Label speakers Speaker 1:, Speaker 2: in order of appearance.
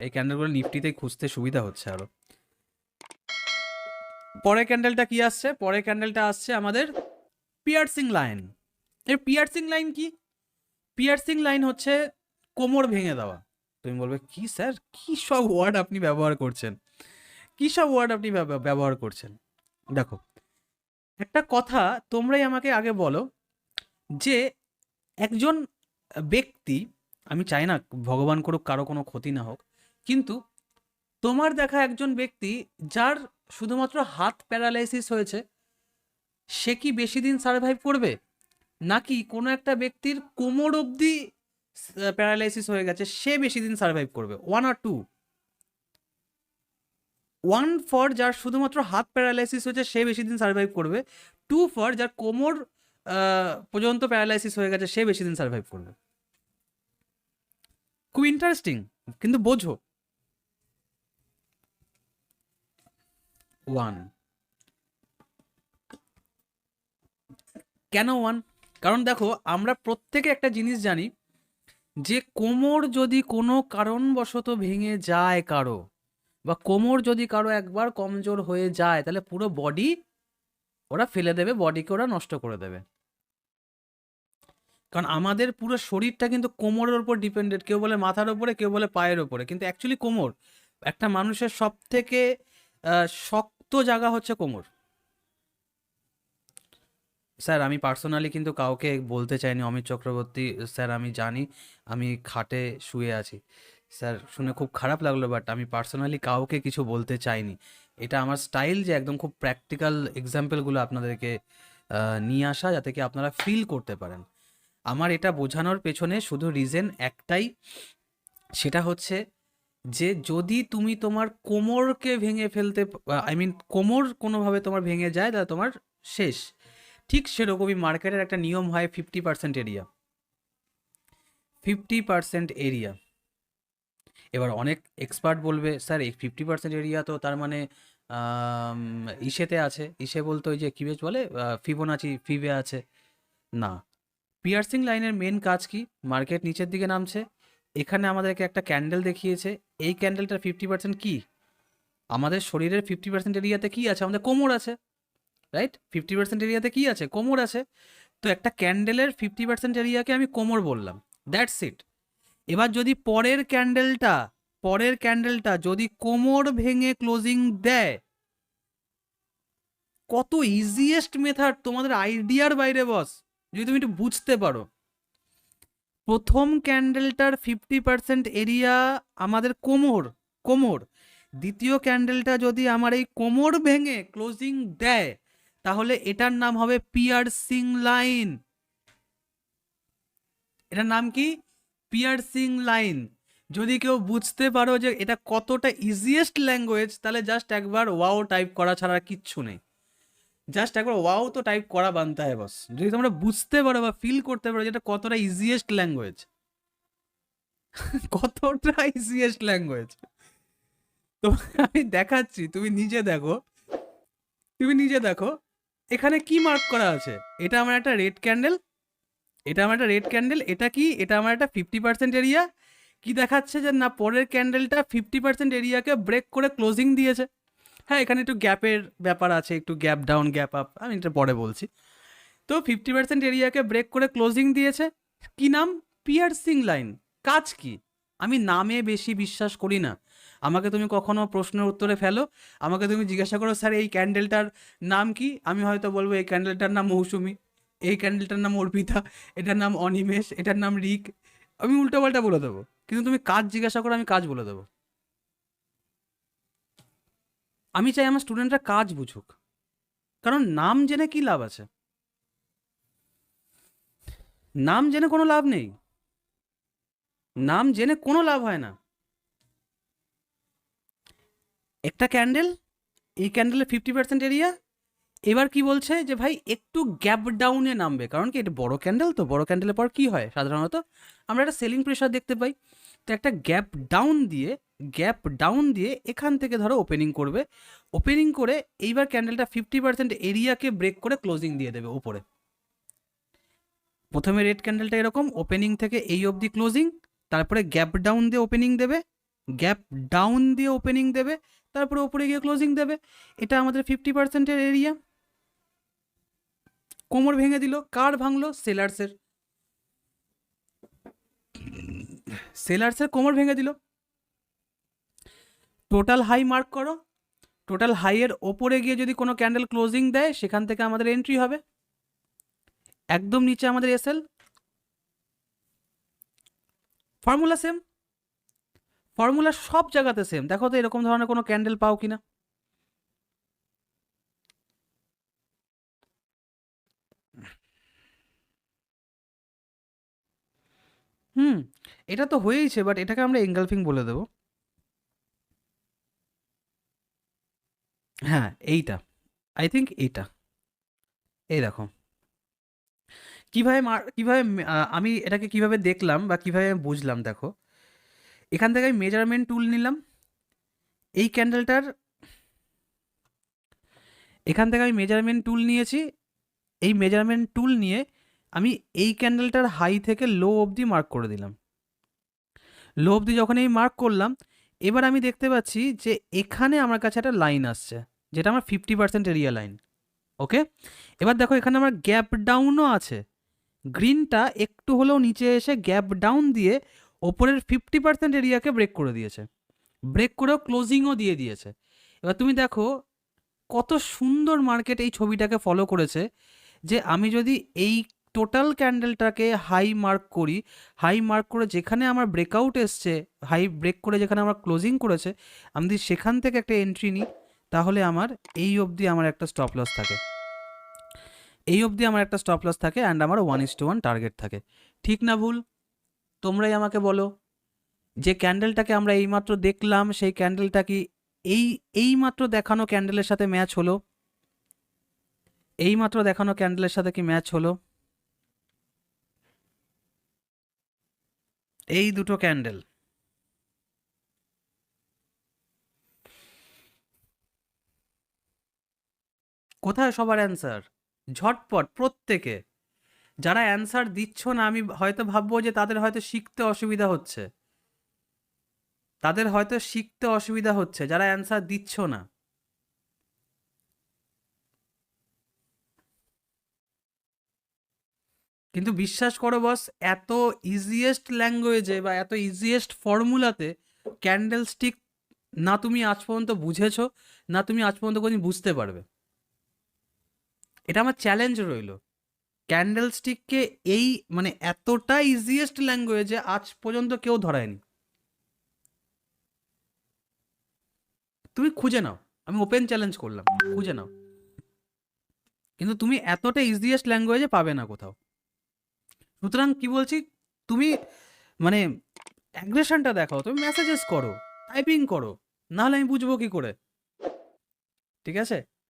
Speaker 1: এই ক্যান্ডেলগুলো নিফটিতেই খুঁজতে সুবিধা হচ্ছে আরও। পরের ক্যান্ডেলটা কি আসছে? পরের ক্যান্ডেলটা আসছে আমাদের পিয়ার্সিং লাইন এর পিয়ার্সিং লাইন কি? পিয়ার্সিং লাইন হচ্ছে কোমর ভেঙে দেওয়া। তুমি বলবে, কি স্যার? কি সব ওয়ার্ড আপনি ব্যবহার করছেন? কি সব ওয়ার্ড আপনি ব্যব- ব্যবহার করছেন? দেখো, একটা কথা তোমরাই আমাকে আগে বলো যে একজন ব্যক্তি, আমি চাই না ভগবান করুক, কারও কোনো ক্ষতি না হোক কিন্তু তোমার দেখা একজন ব্যক্তি যার শুধুমাত্র হাত প্যারালাইসিস হয়েছে, সে কি বেশি দিন সার্ভাইভ করবে? নাকি কোনো একটা ব্যক্তির কোমর অবধি প্যারালাইসিস হয়ে গেছে, সে বেশি দিন সার্ভাইভ করবে? ওয়ান আর টু ওয়ান ফর যার শুধুমাত্র হাত প্যারালাইসিস হয়েছে, সে বেশি দিন সার্ভাইভ করবে। টু ফর যার কোমর পর্যন্ত প্যারালাইসিস হয়ে গেছে, সে বেশি দিন সার্ভাইভ করবে। খুব ইন্টারেস্টিং কিন্তু বোঝো। ওয়ান কেন ওয়ান কারণ দেখো, আমরা প্রত্যেকে একটা জিনিস জানি, যে কোমর যদি কোনো কারণবশত ভেঙে যায় কারও, বা কোমর যদি কারও একবার কমজোর হয়ে যায়, তাহলে পুরো বডি ওরা ফেলে দেবে বডিকে ওরা নষ্ট করে দেবে। কারণ আমাদের পুরো শরীরটা কিন্তু কোমরের ওপর ডিপেন্ডেন্ট কেউ বলে মাথার ওপরে কেউ বলে পায়ের ওপরে কিন্তু অ্যাকচুয়ালি কোমর একটা মানুষের সব থেকে শক্ত জায়গা হচ্ছে কোমর। স্যার, আমি পার্সোনালি কিন্তু কাউকে বলতে চাইনি, অমিত চক্রবর্তী, স্যার, আমি জানি, আমি খাটে শুয়ে আছি। স্যার, শুনে খুব খারাপ লাগল বাট আমি পার্সোনালি কাউকে কিছু বলতে চাইনি। এটা আমার স্টাইল যে একদম খুব প্র্যাকটিক্যাল এক্সাম্পলগুলো আপনাদেরকে নিয়ে আসা যাতে কি আপনারা ফিল করতে পারেন। আমার এটা বোঝানোর পেছনে শুধু রিজন একটাই, সেটা হচ্ছে যে যদি তুমি তোমার কোমরকে ভেঙে ফেলতে আই মিন কোমর কোনোভাবে তোমার ভেঙে যায়, তাহলে তোমার শেষ। ঠিক সেরকমই মার্কেটের একটা নিয়ম হয় fifty percent area fifty percent area এবার অনেক এক্সপার্ট বলবে, স্যার, এই ফিফটি পার্সেন্ট এরিয়া তো তার মানে ইসেতে আছে। ইসে বলতে ওই যে কী বেশ বলে ফিবোনাচি, ফিবে আছে। না। পিয়ার্সিং লাইনের মেন কাজ কি? মার্কেট নিচের দিকে নামছে। এখানে আমাদেরকে একটা ক্যান্ডেল দেখিয়েছে। এই ক্যান্ডেলটার ফিফটি পার্সেন্ট কী? আমাদের শরীরের ফিফটি পার্সেন্ট এরিয়াতে কী আছে? আমাদের কোমর আছে রাইট ফিফটি পার্সেন্ট এরিয়াতে কী আছে? কোমর আছে। তো একটা ক্যান্ডেলের ফিফটি পার্সেন্ট এরিয়াকে আমি কোমর বললাম। দ্যাটস ইট এবার যদি পরের ক্যান্ডেলটা পরের ক্যান্ডেলটা যদি কোমর ভেঙে ক্লোজিং দেয়, কত ইজিয়েস্ট মেথড তোমাদের আইডিয়ার বাইরে বস যদি তুমি একটু বুঝতে পারো। প্রথম ক্যান্ডেলটার ফিফটি পার্সেন্ট এরিয়া আমাদের কোমর কোমর। দ্বিতীয় ক্যান্ডেলটা যদি আমার এই কোমর ভেঙে ক্লোজিং দেয়, তাহলে এটার নাম হবে পিয়ার্সিং লাইন এটার নাম কি? পিয়ার্সিং লাইন যদি কেউ বুঝতে পারো যে এটা কতটা ইজিয়েস্ট ল্যাঙ্গুয়েজ তাহলে জাস্ট একবার ওয়াও টাইপ করা ছাড়া কিচ্ছু নেই। জাস্ট একবার ওয়াও তো টাইপ করা বানতে হয় বস যদি তোমরা বুঝতে পারো বা ফিল করতে পারো যে এটা কতটা ইজিয়েস্ট ল্যাঙ্গুয়েজ কতটা ইজিয়েস্ট ল্যাঙ্গুয়েজ তো আমি দেখাচ্ছি, তুমি নিজে দেখো। তুমি নিজে দেখো, এখানে কি মার্ক করা আছে? এটা আমার একটা রেড ক্যান্ডেল এটা আমার একটা রেড ক্যান্ডেল এটা কি? এটা আমার একটা ফিফটি পার্সেন্ট এরিয়া কি দেখাচ্ছে যে না, পরের ক্যান্ডেলটা ফিফটি পার্সেন্ট এরিয়াকে ব্রেক করে ক্লোজিং দিয়েছে? হ্যাঁ এখানে একটু গ্যাপের ব্যাপার আছে, একটু গ্যাপ ডাউন, গ্যাপ আপ, আমি এটা পরে বলছি। তো ফিফটি পার্সেন্ট এরিয়াকে ব্রেক করে ক্লোজিং দিয়েছে। কি নাম? পিয়ার্সিং লাইন কাজ কি? আমি নামে বেশি বিশ্বাস করি না। আমাকে তুমি কখনো প্রশ্নের উত্তরে ফেলো। আমাকে তুমি জিজ্ঞাসা করো, স্যার, এই ক্যান্ডেলটার নাম কি? আমি হয়তো বলব, এই ক্যান্ডেলটার নাম মৌসুমি। এই ক্যান্ডেলটার নাম অর্পিতা। এটার নাম অনিমেষ। এটার নাম রিক। আমি উল্টোপাল্টা বলে দেবো। কিন্তু তুমি কাজ জিজ্ঞাসা করো, আমি কাজ বলে দেবো। আমি চাই আমার স্টুডেন্টরা কাজ বুঝুক। কারণ নাম জেনে কি লাভ আছে? নাম জেনে কোনো লাভ নেই। নাম জেনে কোনো লাভ হয় না। একটা ক্যান্ডেল এই ক্যান্ডেলের ফিফটি পার্সেন্ট এরিয়া এবার কি বলছে যে ভাই, একটু গ্যাপ ডাউনে নামবে। কারণ কি, এটা বড় ক্যান্ডেল তো বড় ক্যান্ডেলের পর কি হয় সাধারণত? আমরা একটা সেলিং প্রেশার দেখতে পাই। তো একটা গ্যাপ ডাউন দিয়ে গ্যাপ ডাউন দিয়ে এখান থেকে ধরো ওপেনিং করবে। ওপেনিং করে এইবার ক্যান্ডেলটা ফিফটি পার্সেন্ট এরিয়াকে ব্রেক করে ক্লোজিং দিয়ে দেবে উপরে। প্রথমে রেড ক্যান্ডেলটা এরকম ওপেনিং থেকে এই অবধি ক্লোজিং তারপরে গ্যাপ ডাউন দিয়ে ওপেনিং দেবে গ্যাপ ডাউন দিয়ে ওপেনিং দেবে, তারপরে ওপরে গিয়ে ক্লোজিং দেবে। এটা আমাদের ফিফটি পার্সেন্টের এরিয়া কোমর ভেঙে দিল, কার ভাঙলো? সেলার্সের সেলার্সের কোমর ভেঙে দিল। টোটাল হাই মার্ক করো। টোটাল হাইয়ের ওপরে গিয়ে যদি কোনো ক্যান্ডেল ক্লোজিং দেয়, সেখান থেকে আমাদের এন্ট্রি হবে। একদম নিচে আমাদের এসএল ফর্মুলা সেম। ফর্মুলা সব জায়গাতে সেম। দেখো তো এরকম ধরনের কোনো ক্যান্ডেল পাও কিনা। হুম। এটা তো হয়েইছে বাট এটাকে আমরা এঙ্গালফিং বলে দেবো। হ্যাঁ এইটা। আই থিঙ্ক এইটা এই দেখো। কীভাবে কীভাবে আমি এটাকে কীভাবে দেখলাম বা কীভাবে আমি বুঝলাম, দেখো। এখান থেকে আমি মেজারমেন্ট টুল নিলাম। এই ক্যান্ডেলটার এখান থেকে আমি মেজারমেন্ট টুল নিয়েছি। এই মেজারমেন্ট টুল নিয়ে আমি এই ক্যান্ডেলটার হাই থেকে লো অবধি মার্ক করে দিলাম। লো অবধি যখন এই মার্ক করলাম, এবার আমি দেখতে পাচ্ছি যে এখানে আমার কাছে একটা লাইন আসছে, যেটা আমার fifty percent area line okay এবার দেখো এখানে আমার গ্যাপ ডাউনও আছে। গ্রিনটা একটু হলেও নিচে এসে গ্যাপ ডাউন দিয়ে ওপরের ফিফটি পার্সেন্ট এরিয়াকে ব্রেক করে দিয়েছে। ব্রেক করেও ক্লোজিংও দিয়ে দিয়েছে। এবার তুমি দেখো কত সুন্দর মার্কেট এই ছবিটাকে ফলো করেছে যে আমি যদি এই টোটাল ক্যান্ডেলটাকে হাই মার্ক করি। হাই মার্ক করে যেখানে আমার ব্রেকআউট এসছে হাই ব্রেক করে যেখানে আমার ক্লোজিং করেছে, আমি যদি সেখান থেকে একটা এন্ট্রি নিই, তাহলে আমার এই অবধি আমার একটা স্টপ লস থাকে। এই অবধি আমার একটা স্টপ লস থাকে অ্যান্ড আমার one is two one target থাকে। ঠিক না ভুল? তোমরাই আমাকে বলো। যে ক্যান্ডেলটাকে আমরা এইমাত্র দেখলাম, সেই ক্যান্ডেলটা কি এই, এইমাত্র দেখানো ক্যান্ডেলের সাথে ম্যাচ হলো? এইমাত্র দেখানো ক্যান্ডেলের সাথে কি ম্যাচ হলো? এই দুটো ক্যান্ডেল। কোথায় সবার অ্যান্সার? ঝটপট, প্রত্যেকে। যারা অ্যান্সার দিচ্ছ না, আমি হয়তো ভাববো যে তাদের হয়তো শিখতে অসুবিধা হচ্ছে। তাদের হয়তো শিখতে অসুবিধা হচ্ছে, যারা অ্যান্সার দিচ্ছ না। কিন্তু বিশ্বাস করো বস এত ইজিয়েস্ট ল্যাঙ্গুয়েজে বা এত ইজিয়েস্ট ফর্মুলাতে ক্যান্ডেল স্টিক না তুমি আজ পর্যন্ত বুঝেছ, না তুমি আজ পর্যন্ত কোনোদিন বুঝতে পারবে। এটা আমার চ্যালেঞ্জ রইল। ক্যান্ডেল স্টিককে এই মানে এতটা ইজিয়েস্ট ল্যাঙ্গুয়েজে আজ পর্যন্ত কেউ ধরায়নি। তুমি খুঁজে নাও, আমি ওপেন চ্যালেঞ্জ করলাম, খুঁজে নাও। কিন্তু তুমি এতটা ইজিয়েস্ট ল্যাঙ্গুয়েজে পাবে না কোথাও। সুতরাং কি বলছি? তুমি মানে অ্যাগ্রেশনটা দেখাও, তুমি মেসেজেস করো টাইপিং করো, নাহলে আমি বুঝব কি করে? ঠিক আছে?